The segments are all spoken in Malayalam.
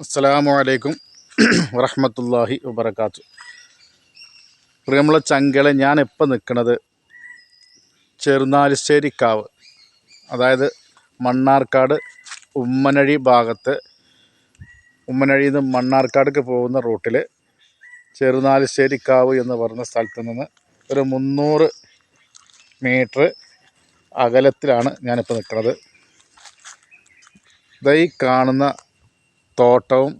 അസ്സലാമു അലൈക്കും വറഹമത്തല്ലാഹി വബർക്കാത്തു പ്രിയമുള്ള ചങ്കളെ ഞാൻ ഇപ്പം നിൽക്കുന്നത് ചെറുനാലിശ്ശേരിക്കാവ് അതായത് മണ്ണാർക്കാട് ഉമ്മനഴി ഭാഗത്ത് ഉമ്മനഴിയിൽ നിന്ന് മണ്ണാർക്കാടേക്ക് പോകുന്ന റൂട്ടിൽ ചെറുനാലിശ്ശേരിക്കാവ് എന്ന് പറഞ്ഞ സ്ഥലത്ത് നിന്ന് ഒരു മുന്നൂറ് മീറ്റർ അകലത്തിലാണ് ഞാനിപ്പോൾ നിൽക്കുന്നത് ഇതായി കാണുന്ന തോട്ടവും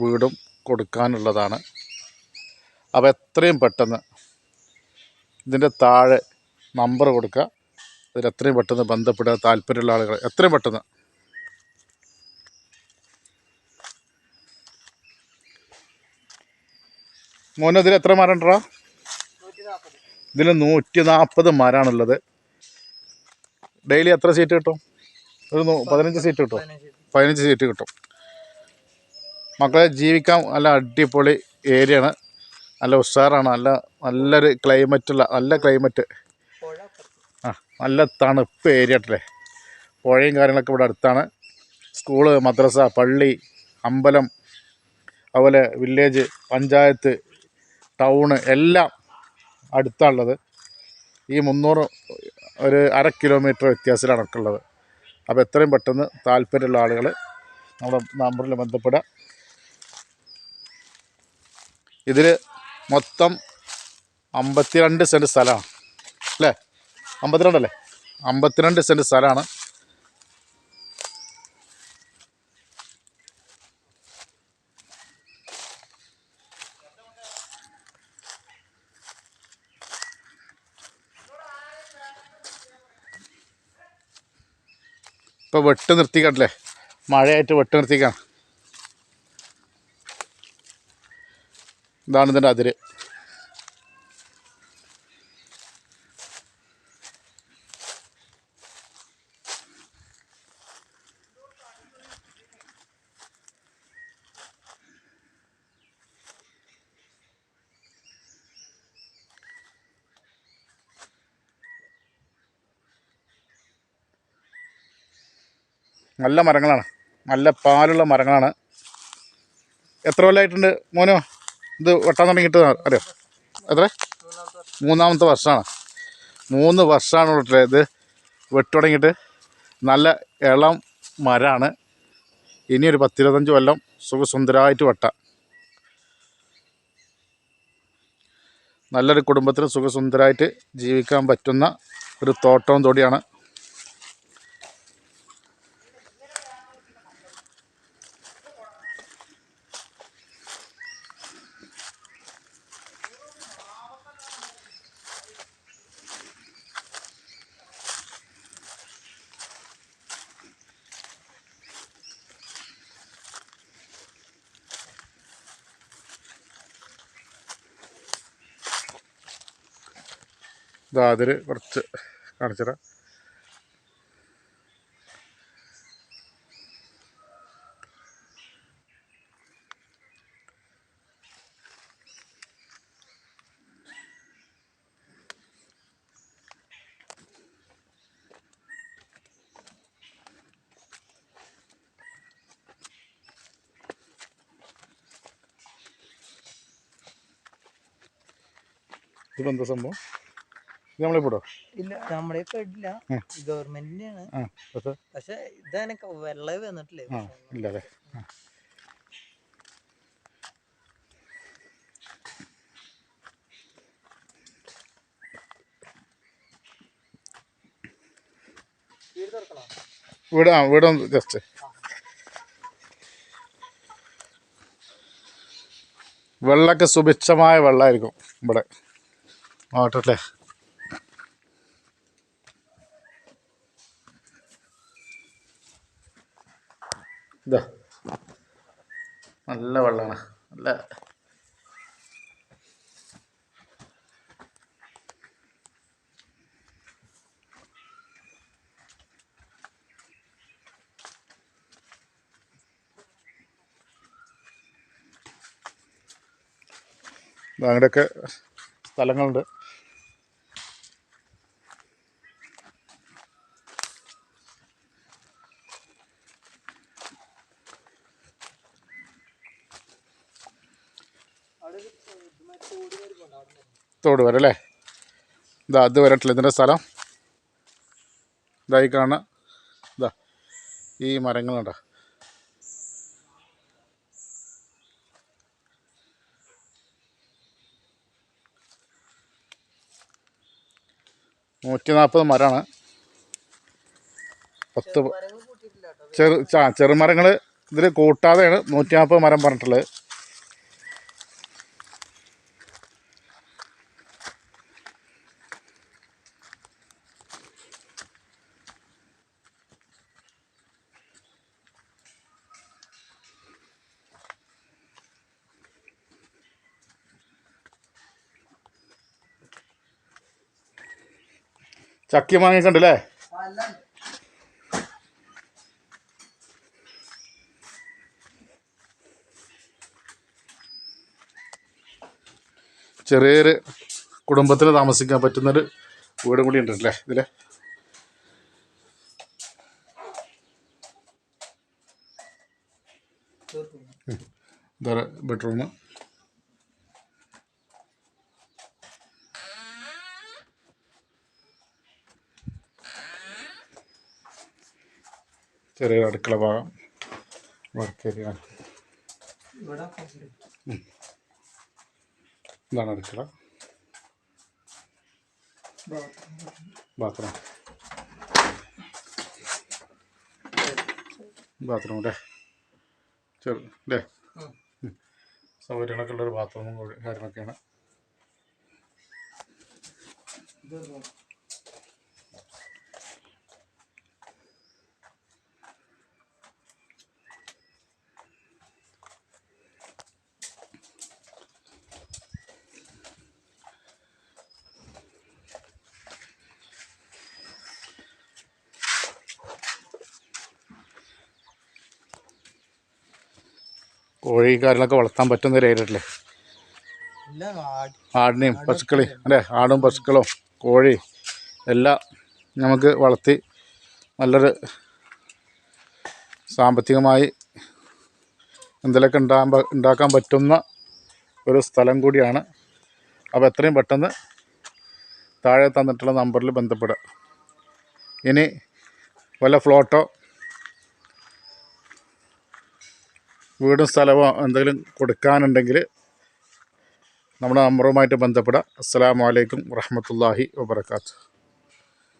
വീടും കൊടുക്കാനുള്ളതാണ്. അപ്പോൾ എത്രയും പെട്ടെന്ന് ഇതിന്റെ താഴെ നമ്പർ കൊടുക്കുക. അതിൽ എത്രയും പെട്ടെന്ന് ബന്ധപ്പെടുക താല്പര്യമുള്ള ആളുകൾ എത്രയും പെട്ടെന്ന്. മോനെ ഇതിൽ എത്ര മരം ഉണ്ടോ ഇതിൽ നൂറ്റി നാൽപ്പത് മരമാണുള്ളത് ഡെയിലി എത്ര സീറ്റ് കിട്ടും? ഒരു പതിനഞ്ച് സീറ്റ് കിട്ടും പതിനഞ്ച് സീറ്റ് കിട്ടും. മക്കളെ ജീവിക്കാൻ നല്ല അടിപൊളി ഏരിയയാണ്. നല്ല ഉഷാറാണ്. നല്ല നല്ലൊരു ക്ലൈമറ്റുള്ള നല്ല ക്ലൈമറ്റ്. ആ നല്ല തണുപ്പ് ഏരിയ ആട്ടല്ലേ പുഴയും കാര്യങ്ങളൊക്കെ ഇവിടെ അടുത്താണ്. സ്കൂൾ മദ്രസ പള്ളി അമ്പലം അതുപോലെ വില്ലേജ് പഞ്ചായത്ത് ടൗണ് എല്ലാം അടുത്താണുള്ളത്. ഈ മുന്നൂറ് ഒരു അര കിലോമീറ്റർ വ്യത്യാസത്തിലാണ് ഒക്കെ ഉള്ളത്. അപ്പോൾ എത്രയും പെട്ടെന്ന് താല്പര്യമുള്ള ആളുകൾ നമ്മുടെ നമ്പറിൽ ബന്ധപ്പെടുക. ഇതിൽ മൊത്തം അമ്പത്തിരണ്ട് സെന്റ് സ്ഥലമാണ്. അല്ലേ? അമ്പത്തിരണ്ടല്ലേ? അമ്പത്തിരണ്ട് സെന്റ് സ്ഥലമാണ്. ഇപ്പോൾ വെട്ട് നിർത്തിക്കണ്ടല്ലേ മഴയായിട്ട് വെട്ട് നിർത്തിക്കാണ്. ഇതാണ് ഇതിന്റെ അതിര്. നല്ല മരങ്ങളാണ്. നല്ല പാലുള്ള മരങ്ങളാണ്. എത്ര കൊല്ലമായിട്ടുണ്ട് മോനോ? ഇത് വെട്ടാൻ തുടങ്ങിയിട്ട് അറിയോ? എത്ര? മൂന്നാമത്തെ വർഷമാണ് മൂന്ന് വർഷമാണ് ഇവിടെ ഇത് വെട്ടു തുടങ്ങിയിട്ട്. നല്ല ഇളം മരമാണ് ഇനി ഒരു പത്തിരുപത്തഞ്ച് കൊല്ലം സുഖസുന്ദരമായിട്ട് വെട്ടാം. നല്ലൊരു കുടുംബത്തിന് സുഖസുന്ദരമായിട്ട് ജീവിക്കാൻ പറ്റുന്ന ഒരു തോട്ടവും തൊടിയാണ് ഇതാ അതിൽ കുറച്ച് കാണിച്ചുതരാം. ഇതിപ്പോൾ എന്താ സംഭവം? ഇത് നമ്മളിപ്പോടോ ഇല്ല. ഗവൺമെന്റിന്റെയാണ്. ആ പക്ഷേ ഇതാണ് വെള്ളം വന്നിട്ടില്ലേ? ഇല്ല അല്ലേ? വീട് ആ ജസ്റ്റ്. വെള്ളമൊക്കെ സുഭിക്ഷമായ വെള്ളമായിരിക്കും ഇവിടെ. ആവട്ടെ ഇതാ നല്ല വെള്ളമാണ് നല്ല അങ്ങനെയൊക്കെ സ്ഥലങ്ങളുണ്ട്. തോട് വരെ അല്ലേ? ഇതാ അത് വരട്ടില്ല ഇതിന്റെ സ്ഥലം? ഇതായി കാണുക ഇതാ ഈ മരങ്ങളുണ്ടോ നൂറ്റി നാൽപ്പത് മരമാണ്. പത്ത് ചെറു ചെറുമരങ്ങൾ ഇതിൽ കൂട്ടാതെയാണ് നൂറ്റി നാൽപ്പത് മരം പറഞ്ഞിട്ടുള്ളത്. ചക്കി വാങ്ങിയിട്ടുണ്ട് അല്ലേ? അല്ല ചെറിയൊരു കുടുംബത്തിൽ താമസിക്കാൻ പറ്റുന്നൊരു വീടും കൂടി ഉണ്ട് ഉണ്ടല്ലേ ഇതിൽ ഇതാണ് ബെഡ്റൂം. ചെറിയൊരു അടുക്കള ഭാഗം വർക്ക് ഏരിയ. ഇതാണ് അടുക്കള. ബാത്റൂം. ബാത്റൂം അല്ലേ? ചെറു അല്ലേ. സൗകര്യങ്ങളൊക്കെ ഉള്ളൊരു ബാത്റൂമും കാര്യങ്ങളൊക്കെയാണ്. കോഴി കാര്യങ്ങളൊക്കെ വളർത്താൻ പറ്റുന്ന ഒരു ഏരിയ അല്ലേ ആടിനെയും പശുക്കളെയും അല്ലേ? ആടും പശുക്കളും കോഴി എല്ലാം നമുക്ക് വളർത്തി നല്ലൊരു സാമ്പത്തികമായി എന്തെങ്കിലുമൊക്കെ ഉണ്ടാകാൻ ഉണ്ടാക്കാൻ പറ്റുന്ന ഒരു സ്ഥലം കൂടിയാണ്. അപ്പോൾ എത്രയും പെട്ടെന്ന് താഴെ തന്നിട്ടുള്ള നമ്പറിൽ ബന്ധപ്പെടുക. ഇനി വല്ല ഫ്ലോട്ടോ വീടും സ്ഥലമോ എന്തെങ്കിലും കൊടുക്കാനുണ്ടെങ്കിൽ നമ്മുടെ നമ്പറുമായിട്ട് ബന്ധപ്പെടാം. അസ്സാം വലൈക്കും വറഹമത്തല്ലാഹി വാബർക്കാത്തു